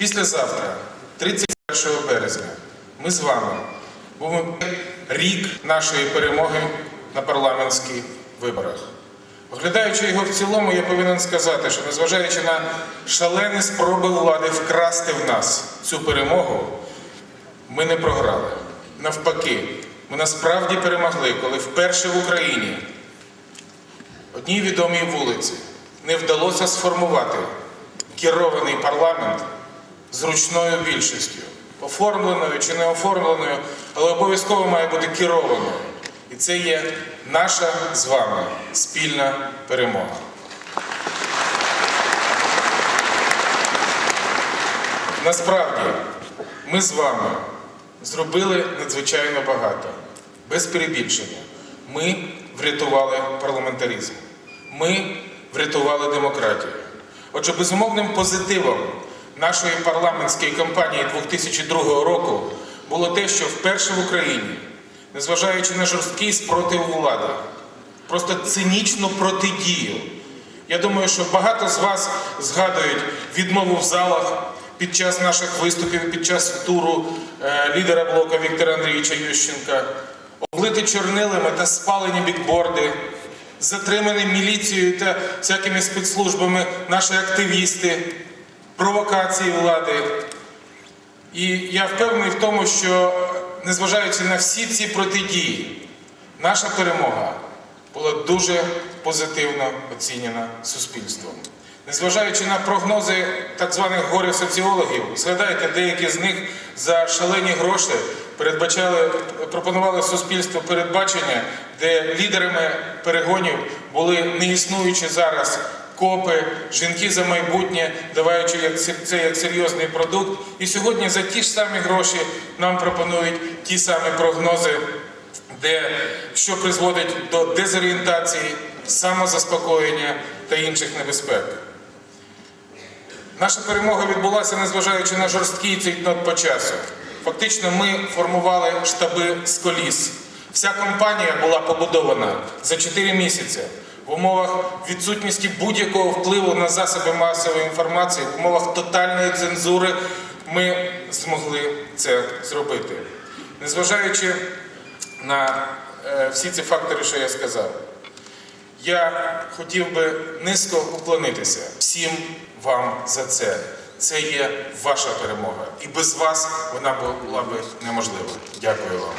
Післязавтра, 31 березня, ми з вами будемо рік нашої перемоги на парламентських виборах. Оглядаючи його в цілому, я повинен сказати, що незважаючи на шалені спроби влади вкрасти в нас цю перемогу, ми не програли. Навпаки, ми насправді перемогли, коли вперше в Україні одній відомій вулиці не вдалося сформувати керований парламент зручною більшістю, оформленою чи не оформленою, але обов'язково має бути керованою. І це є наша з вами спільна перемога. Насправді, ми з вами зробили надзвичайно багато, без перебільшення. Ми врятували парламентаризм. Ми врятували демократію. Отже, безумовним позитивом нашої парламентської кампанії 2002 року було те, що вперше в Україні, незважаючи на жорсткий спротив влади, просто цинічну протидію. Я думаю, що багато з вас згадують відмову в залах під час наших виступів, під час туру е, лідера блока Віктора Андрійовича Ющенка, облити чорнилами та спалені бікборди, затримані міліцією та всякими спецслужбами наші активісти, провокації влади. І я впевнений в тому, що незважаючи на всі ці протидії, наша перемога була дуже позитивно оцінена суспільством. Незважаючи на прогнози так званих горе-соціологів, згадайте, деякі з них за шалені гроші передбачали, пропонували суспільству передбачення, де лідерами перегонів були неіснуючі зараз копи, жінки за майбутнє, даваючи це- як серйозний продукт. І сьогодні за ті ж самі гроші нам пропонують ті самі прогнози, де що призводить до дезорієнтації, самозаспокоєння та інших небезпек. Наша перемога відбулася, незважаючи на жорсткий цейтнот по часу. Фактично, ми формували штаби з коліс. Вся компанія була побудована за 4 місяці в умовах відсутності будь-якого впливу на засоби масової інформації, в умовах тотальної цензури. Ми змогли це зробити. Незважаючи на е, всі ці фактори, що я сказав, я хотів би низько уклонитися всім вам за це. Це є ваша перемога. І без вас вона була би неможлива. Дякую вам.